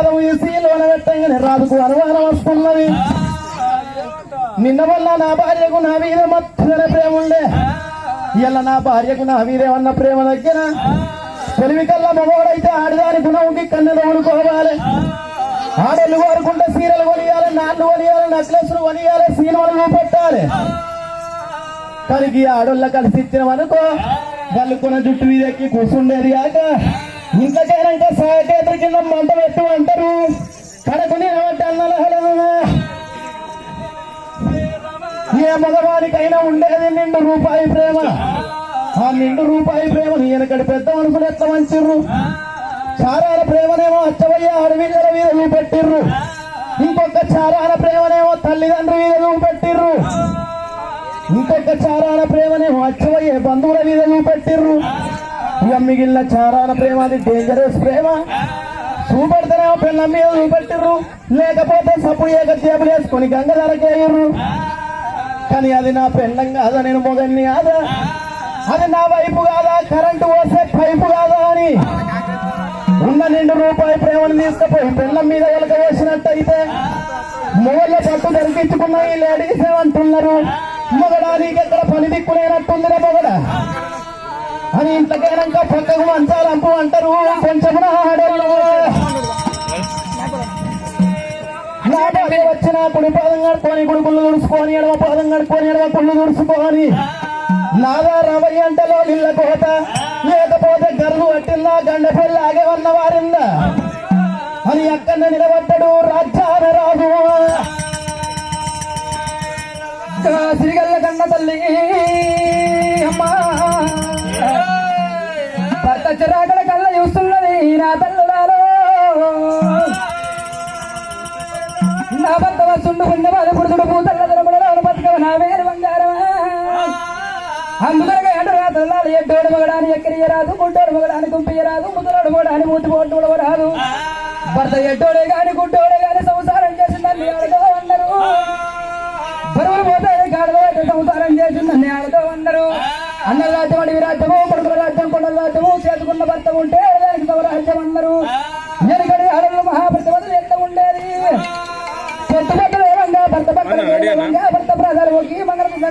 పాదం వేసి లోన పెట్టంగానే రాజుకు అనుమానం వస్తున్నది. నిన్న వల్ల నా భార్యకు నా మీద మత్తుగానే ప్రేమ ఉండే. ఇలా నా భార్యకు నా మీదేమన్న ప్రేమ దగ్గర తెలివి కల్లా మగవాడైతే ఆడదాని గుణంకి కన్నెలు ఊడుకోవాలి ఆడలు కోరుకుంటే సీరలు కొనియాలి నాళ్ళు కొనియాలి నెక్లెస్లు కొనియాలి సీనలు చూపెట్టాలి కానీ ఈ ఆడోళ్ళ కలిసి ఇచ్చినవనుకో గల్లుకున్న జుట్టు మీద ఎక్కి కూర్చుండేది కాక ఇంట్లోకైనాక సాకేతరి కింద మంట పెట్టు అంటారు. కడకుని ఏ మగవానికైనా ఉండేది నిండు రూపాయి ప్రేమ. ఆ నిండు రూపాయి ప్రేమను వెనకటి పెద్ద మనుషులు ఎట్లా మంచిర్రు చారాల ప్రేమనేమో అచ్చవయ్య అడవిళ్ళ మీద చూపెట్టిర్రు ఇంకొక చారాల ప్రేమనేమో తల్లిదండ్రుల మీద చూపెట్టిర్రు ఇంకొక చారాల ప్రేమనేమో అచ్చవయ్య బంధువుల మీద చూపెట్టిర్రు ఇక మిగిలిన చారాన ప్రేమ అది డేంజరస్ ప్రేమ. చూపెడతారా పిల్ల మీద చూపెట్టిర్రు? లేకపోతే సప్పు ఏక చేపలు వేసుకొని గంగధరకేయర్రు కానీ అది నా పెండం కాదా నేను మొగన్ని కాదా? అది నా వైపు కాదా కరెంటు పోసే పైపు కాదా అని? ఉన్న నిండు రూపాయి ప్రేమను తీసుకుపోయి పెళ్ళం మీద వెలక వేసినట్టయితే మొగళ్ళ పట్టు దొరికించుకున్న ఈ లేడీస్ ఏమంటున్నారు? మొగడా నీకెక్కడ పని దిక్కులేనట్టుందిరా మొగడా? అని ఇంతకైనాక చక్కగా మంచాలంపు అంటారు. కొంచెం ఆడోళ్ళు. నా భార్య వచ్చిన కుడి పాదం కడుకొని కుడి కుళ్ళు తుడుచుకొని ఎడమ పాదం కడుక్కొని ఎడమ కుళ్ళు తుడుచుకొని. నాదా రవయ్య అంటలో నిల్ల కోత. లేకపోతే గర్లు పట్టిందా? గండ పెళ్ళాగే ఉన్న వారిందా? అని అక్కడ నిలబడ్డాడు. రాజ్యాన రాజు నా భర్త వస్తుండు పుణ్యమాల పురుషుడు పూతల్ల దొరకడరాలు బతుకవ నా వేరు బంగారమా అందుకనగా ఎండు రాత్రులాలు ఎడ్డోడు మగడాని ఎక్కిరియరాదు గుడ్డోడు మగడాని కుంపియరాదు ముద్దులోడు మగడాని మూతి పోటు రాదు భర్త ఎడ్డోడే గాని గుడ్డోడే గాని సంసారం చేసిందని ఆడదో అన్నారు బరువులు పోతే గాడిలో సంసారం చేసిందని ఆడదో అన్నారు అన్న రాజ్యం అడివి రాజ్యము కొడుకుల రాజ్యం కొండల రాజ్యము చేసుకున్న భర్త ఉంటే అన్నారు. ರೆಡಿ ಅಣ್ಣ